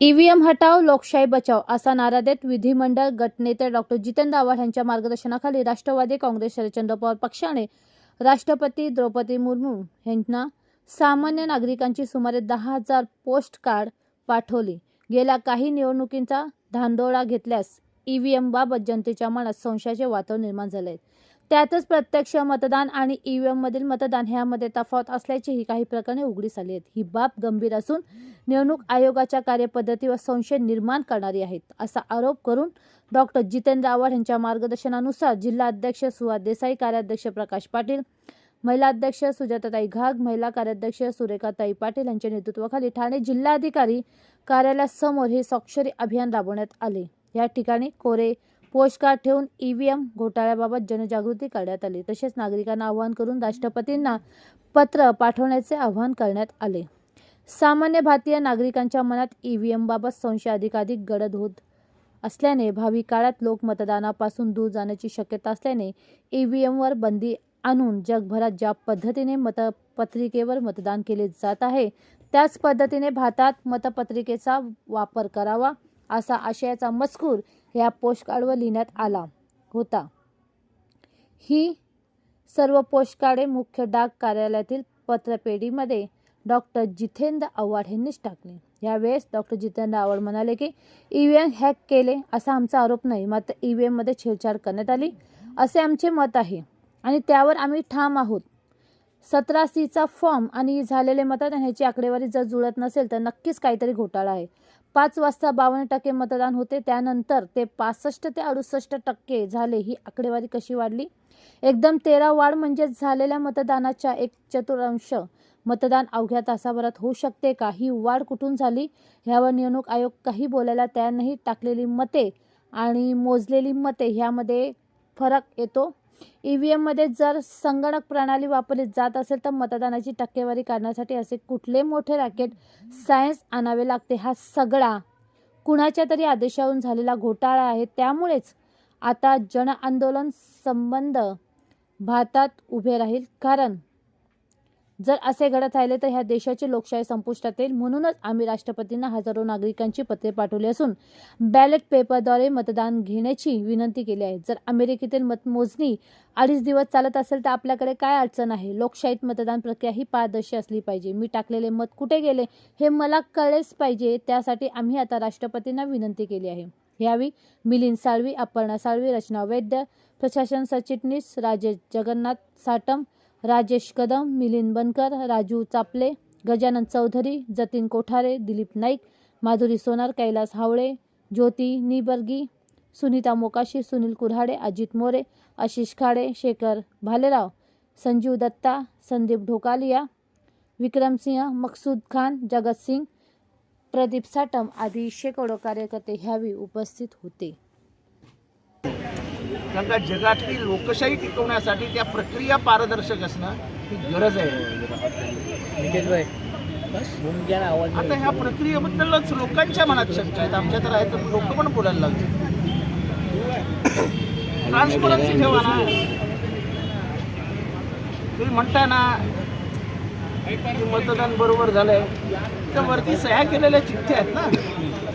EVM हटाव लोकशाही बचाव असा नारा देत विधिमंडळ गटनेते डॉक्टर जितेंद्र आव्हाड यांच्या मार्गदर्शनाखाली राष्ट्रवादी काँग्रेस शरदचंद्र पवार पक्षाने राष्ट्रपती द्रौपदी मुर्मू यांना सामान्य नागरिकांची सुमारे दहा हजार पोस्ट कार्ड पाठवली गेल्या काही निवडणुकींचा धांदोळा घेतल्यास ईव्हीएम बाबत जनतेच्या मनात संशयाचे वातावरण निर्माण झाले आहे. त्यातच प्रत्यक्ष मतदान आणि ईव्हीएम मधील मतदान ह्यामध्ये तफावत असल्याचीही काही प्रकरणे उघडीस आली आहेत. ही बाब गंभीर असून निवडणूक आयोगाच्या कार्यपद्धतीवर संशय निर्माण करणारी आहेत असा आरोप करून डॉक्टर जितेंद्र आव्हाड यांच्या मार्गदर्शनानुसार जिल्हा अध्यक्ष सुहास देसाई कार्याध्यक्ष प्रकाश पाटील महिला अध्यक्ष सुजाताताई घाग महिला कार्याध्यक्ष सुरेखाताई पाटील यांच्या नेतृत्वाखाली ठाणे जिल्हाधिकारी कार्यालयासमोर हे स्वाक्षरी अभियान राबवण्यात आले. या ठिकाणी कोरे पोस्टकार्ड ठेवून ईव्हीएम घोटाळ्याबाबत जनजागृती करण्यात आली. तसेच नागरिकांना आवाहन करून राष्ट्रपतींना पत्र पाठवण्याचे आवाहन करण्यात आले. सामान्य भारतीय नागरिकांच्या मनात ईव्हीएमबाबत संशय अधिकाधिक गडद होत असल्याने भावी काळात लोक मतदानापासून दूर जाण्याची शक्यता असल्याने ईव्हीएमवर बंदी आणून जगभरात ज्या पद्धतीने मतपत्रिकेवर मतदान केले जात आहे त्याच पद्धतीने भारतात मतपत्रिकेचा वापर करावा. असा आशयाचा मजकूर या पोस्टकार्डवर लिहिण्यात आला होता. ही सर्व पोस्टकार्डे मुख्य डाक कार्यालयातील पत्रपेढीमध्ये डॉक्टर जितेंद्र आव्हाड यांनीच टाकले. यावेळेस डॉक्टर जितेंद्र आव्हाड म्हणाले की ईव्हीएम हॅक केले असा आमचा आरोप नाही मात्र ईव्हीएममध्ये छेडछाड करण्यात आली असे आमचे मत आहे आणि त्यावर आम्ही ठाम आहोत. सतरा सीचा फॉर्म आणि झालेले मतदान ह्याची आकडेवारी जर जुळत नसेल तर नक्कीच काहीतरी घोटाळा आहे. पाच वाजता बावन्न टक्के मतदान होते. त्यानंतर ते पासष्ट ते अडुसष्ट टक्के झाले. ही आकडेवारी कशी वाढली? एकदम तेरा वाढ म्हणजेच झालेल्या मतदानाच्या एक चतुर्थांश. मतदान अवघ्या तासाभरात होऊ शकते का? ही वाढ कुठून झाली? ह्यावर निवडणूक आयोग काही बोलायला तयार नाही. टाकलेली मते आणि मोजलेली मते ह्यामध्ये फरक येतो. ई व्ही एममध्ये जर संगणक प्रणाली वापरली जात असेल तर मतदानाची टक्केवारी काढण्यासाठी असे कुठले मोठे रॅकेट सायन्स आणावे लागते? हा सगळा कुणाच्या तरी आदेशावरून झालेला घोटाळा आहे. त्यामुळेच आता जन आंदोलन संबंध भारतात उभे राहील. कारण जर असे घडत राहिले तर ह्या देशाची लोकशाही संपुष्टात येईल. म्हणूनच आम्ही राष्ट्रपतींना हजारो नागरिकांची पत्रे पाठवली असून बॅलेट पेपरद्वारे मतदान घेण्याची विनंती केली आहे. जर अमेरिकेतील मतमोजणी अडीच दिवस चालत असेल तर आपल्याकडे काय अडचण आहे? लोकशाहीत मतदान प्रक्रिया ही पारदर्शी असली पाहिजे. मी टाकलेले मत कुठे गेले हे मला कळलेच पाहिजे. त्यासाठी आम्ही आता राष्ट्रपतींना विनंती केली आहे. यावेळी मिलिंद साळवी अपर्णा साळवी रचना वैद्य प्रशासन सरचिटणीस राजेश जगन्नाथ साटम राजेश कदम मिलिंद बनकर राजू चापले गजानन चौधरी जतीन कोठारे दिलीप नाईक माधुरी सोनार कैलास हावळे ज्योती निबर्गी सुनीता मोकाशी सुनील कुऱ्हाडे अजित मोरे आशिष खाडे शेखर भालेराव संजीव दत्ता संदीप ढोकालिया विक्रमसिंह मकसूद खान जगत सिंग प्रदीप साटम आदी शेकडो कार्यकर्ते ह्यावेळी उपस्थित होते. कारण का जगातली लोकशाही टिकवण्यासाठी त्या प्रक्रिया पारदर्शक असणं ही गरज आहे. आता ह्या प्रक्रियेबद्दलच लोकांच्या मनात शंका आहेत. आमच्या तर आहेत. लोक पण बोलायला लागले. ट्रान्सपरन्सी ठेवा ना. तुम्ही म्हणताय ना मतदान बरोबर झालंय. त्या वरती सह्या केलेल्या चिठ्ठ्या आहेत ना.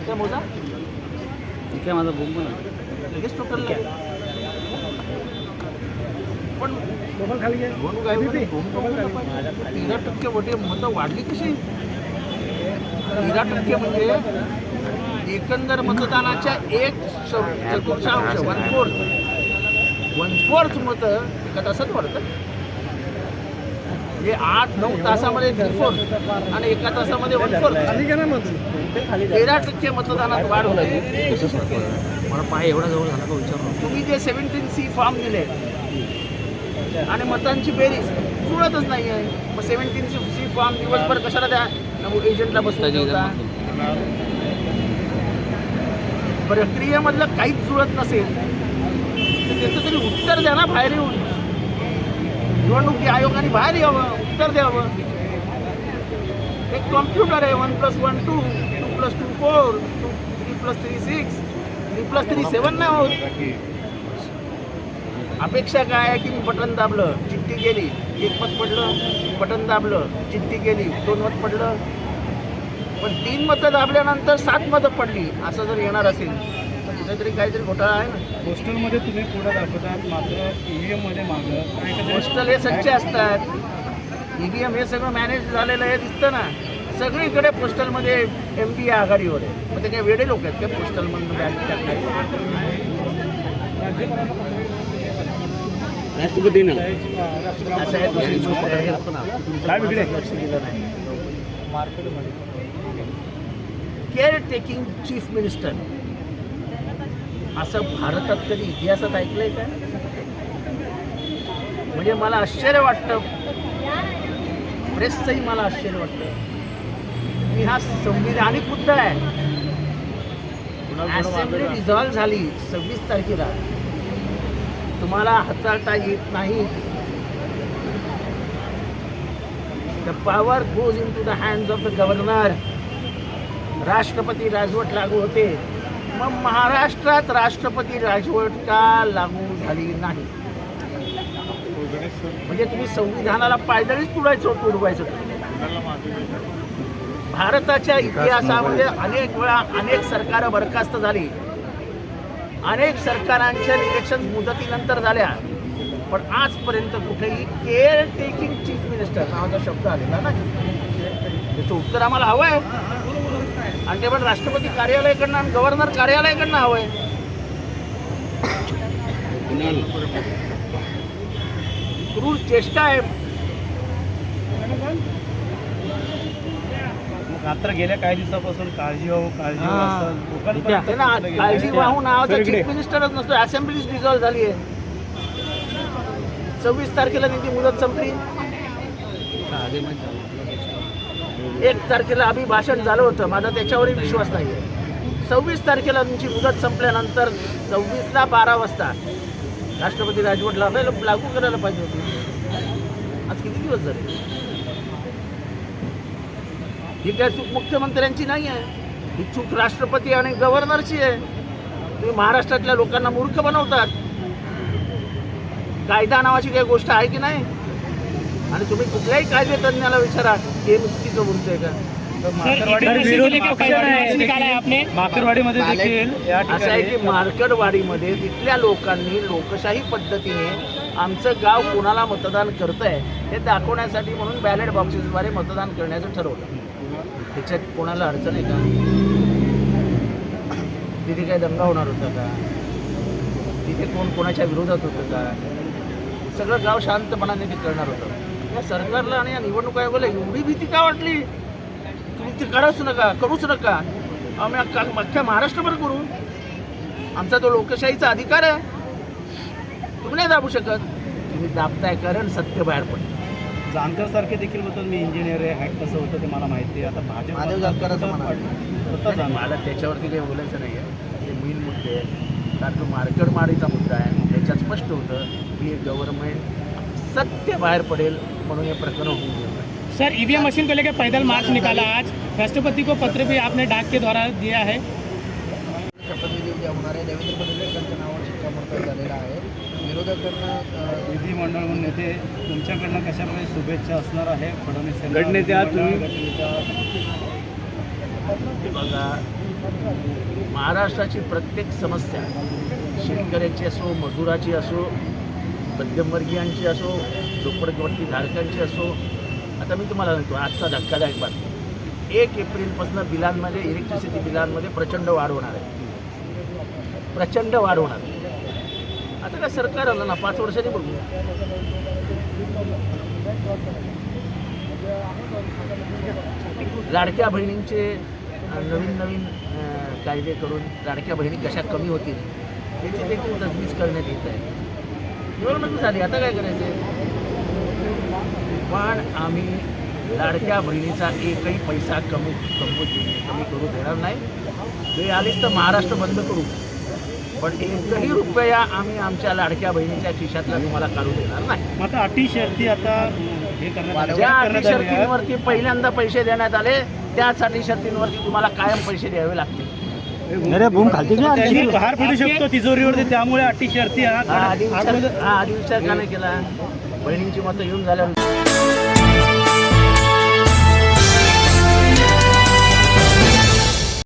त्या मोजा. काय माझा बोंब लगेच टोटल पण निवडणूक आयोगाने. तेरा टक्के वोटे मतं वाढली कशी? तेरा टक्के म्हणजे एकंदर मतदानाच्या एक चतुर्थांश वन फोर्थ वन फोर्थ मतं एका तासात वाढतात हे आठ नऊ तासामध्ये थ्री फोर्थ आणि एका तासामध्ये वन फोर्थ तेरा टक्के मतदानात वाढ होते? मला पाय एवढा जवळ झाला का विचार तुम्ही जे सेव्हन्टीन सी फॉर्म दिले आणि मतांची बेरीज जुळतच नाही आहे. मग सेव्हन्टीन सी फॉर्म दिवसभर कशाला द्या? मग एजंटला बसता प्रक्रियेमधलं काहीच जुळत नसेल तर त्याचं तरी उत्तर द्या ना बाहेर येऊन. निवडणुकी आयोगाने बाहेर यावं उत्तर द्यावं. एक कॉम्प्युटर आहे one plus one two two plus two four two three plus three six three plus three seven नाही होत अपेक्षा काय आहे की मी बटन दाबलं चिठ्ठी गेली एक मत पडलं बटन दाबलं चिठ्ठी गेली दोन मत पडलं. पण तीन मतं दाबल्यानंतर सात मतं पडली असं जर येणार असेल तर कुठेतरी काहीतरी घोटाळा आहे ना. पोस्टलमध्ये तुम्ही पुढे दाखवतात मात्र ईव्हीएममध्ये मागं. काय काय पोस्टल हे सच्चे असतात. ईव्हीएम हे सगळं मॅनेज झालेलं हे दिसतं ना. सगळीकडे पोस्टलमध्ये एम पी आघाडीवर आहे. मग ते काय वेडे लोक आहेत काय पोस्टलमधून बॅग टाकले राष्ट्रपतीनं लक्ष दिलं नाही केअर टेकिंग चीफ मिनिस्टर असं भारतात कधी इतिहासात ऐकलंय का? म्हणजे मला आश्चर्य वाटतं. प्रेसचंही मला आश्चर्य वाटतं. की हा संविधानिक मुद्दा आहे. असेंब्ली डिझॉल्व्ह झाली सव्वीस तारखेला. तुम्हाला हाताळता येत नाही. The power goes into the hands of the governor राष्ट्रपती राजवट लागू होते. मग महाराष्ट्रात राष्ट्रपती राजवट का लागू झाली नाही. म्हणजे तुम्ही संविधानाला पायदळीच तुडायचं तुडवायचं. भारताच्या इतिहासामध्ये अनेक वेळा अनेक सरकारं बरखास्त झाली. अनेक सरकारांच्या इलेक्शन मुदतीनंतर झाल्या. पण आजपर्यंत कुठेही केअर टेकिंग चीफ मिनिस्टर नावाचा शब्द आलेला नाही त्याचं उत्तर आम्हाला हवं आहे. आणि ते पण राष्ट्रपती कार्यालयाकडनं आणि गव्हर्नर कार्यालयाकडनं हवं आहे. क्रूर चेष्टा आहे. मात्र गेल्या काही दिवसापासून काळजी काळजी हा. असं लोकांपर्यंत ते ना गेलं. काळजी वाहू नावाचा सर इकडे. चीफ मिनिस्टरच नसतो असेंब्लीच डिझॉल्व्ह झाली आहे सव्वीस तारखेला त्यांची मुदत संपली एक तारखेला अभिभाषण झालं होतं माझा त्याच्यावरही विश्वास नाही आहे सव्वीस तारखेला तुमची मुदत संपल्यानंतर सव्वीसला बारा वाजता राष्ट्रपती राजवट लावायला लागू करायला पाहिजे होती आज किती दिवस झाले ही काय चूक मुख्यमंत्र्यांची नाही आहे? ही चूक राष्ट्रपती आणि गव्हर्नरची आहे. तुम्ही महाराष्ट्रातल्या लोकांना मूर्ख बनवतात. कायदा नावाची काही गोष्ट आहे की नाही? आणि तुम्ही कुठल्याही कायदे तज्ञाला विचारा की? हे चुकीचं बोलतोय का माकरवाडी विरोधी पक्ष माकरवाडीमध्ये देखील या असं आहे की मार्कडवाडीमध्ये तिथल्या लोकांनी लोकशाही पद्धतीने आमचं गाव कोणाला मतदान करत आहे हे दाखवण्यासाठी म्हणून बॅलेट बॉक्सेसद्वारे मतदान करण्याचं ठरवलं. त्याच्यात कोणाला अडचण आहे का? तिथे काय दंगा होणार होता का? तिथे कोण कोणाच्या विरोधात होतं का? सगळं गाव शांतपणाने ते करणार होतं. या सरकारला आणि या निवडणूक आयोगाला एवढी भीती का वाटली? तुम्ही ते कराच नका करूच नका. आम्ही अख्ख्या महाराष्ट्रभर करू. आमचा तो लोकशाहीचा अधिकार आहे. तुम्ही नाही दाबू शकत. तुम्ही दाबताय कारण सत्य बाहेर पडतं. जानकर सारखे देखील बोलतात मी इंजिनियर आहे हॅक कसं होतं ते मला माहिती आहे. आता भाजप महादेव जानकरांचं म्हणा. होता नाही, जानकर. मला त्याच्यावरती काही बोलायचं नाही आहे. हे मेन मुद्दे आहे कारण तो मार्कडमाडीचा मुद्दा आहे. त्याच्यात स्पष्ट होतं की हे गव्हर्नमेंट सत्य बाहेर पडेल म्हणून हे प्रकरण होऊन गेलं. सर ईवीएम मशीन को लेकर पैदल मार्च निकाला आज. राष्ट्रपति को पत्र भी आपने डाक के द्वारा दिया है। शपथविधी उद्या होणार आहे. देवेंद्र फडणवीस यांच्या नावावर शिक्कामोर्तब झालेला आहे. विरोधकांना विधिमंडळ म्हणून नेते तुमच्याकडनं कशा प्रकारे शुभेच्छा असणार आहे फडणवीस? गटनेत्या तुम्ही- बघा महाराष्ट्राची प्रत्येक समस्या शेतकऱ्याची असो मजुराची असो मध्यमवर्गीयांची असो झोपडपट्टी धारकांची असो आता मी तुम्हाला सांगतो आजचा धक्कादायक बातमी एक एप्रिलपासून बिलांमध्ये इलेक्ट्रिसिटी बिलांमध्ये प्रचंड वाढ होणार आहे प्रचंड वाढ होणार आहे. आता काय सरकार आलं ना पाच वर्षांनी बघू. लाडक्या बहिणींचे नवीन नवीन कायदे करून लाडक्या बहिणी कशा कमी होतील याची देखील तजवीज करण्यात येत आहे. निवडणूक झाली आता काय करायचं पण आम्ही लाडक्या बहिणीचा एकही पैसा कमी कमवू कमी करू देणार नाही. ते आलीच तर महाराष्ट्र बंद करू. पण एकही रुपया आम्ही आमच्या लाडक्या बहिणीच्या खिशातला तुम्हाला काढू देणार नाही. अटी शर्ती आता हे करण्यात ज्या अटी करण्यात. शर्तींवरती पहिल्यांदा पैसे देण्यात आले त्याच अटी शर्तींवरती तुम्हाला कायम पैसे द्यावे लागतील. त्यांनी बाहेर पडू शकतो तिजोरीवरती त्यामुळे अटी शर्ती हा हा आधी विचार अगोदर- हा आधी विचार का नाही केला? बहिणींची मतं येऊन झाल्यानंतर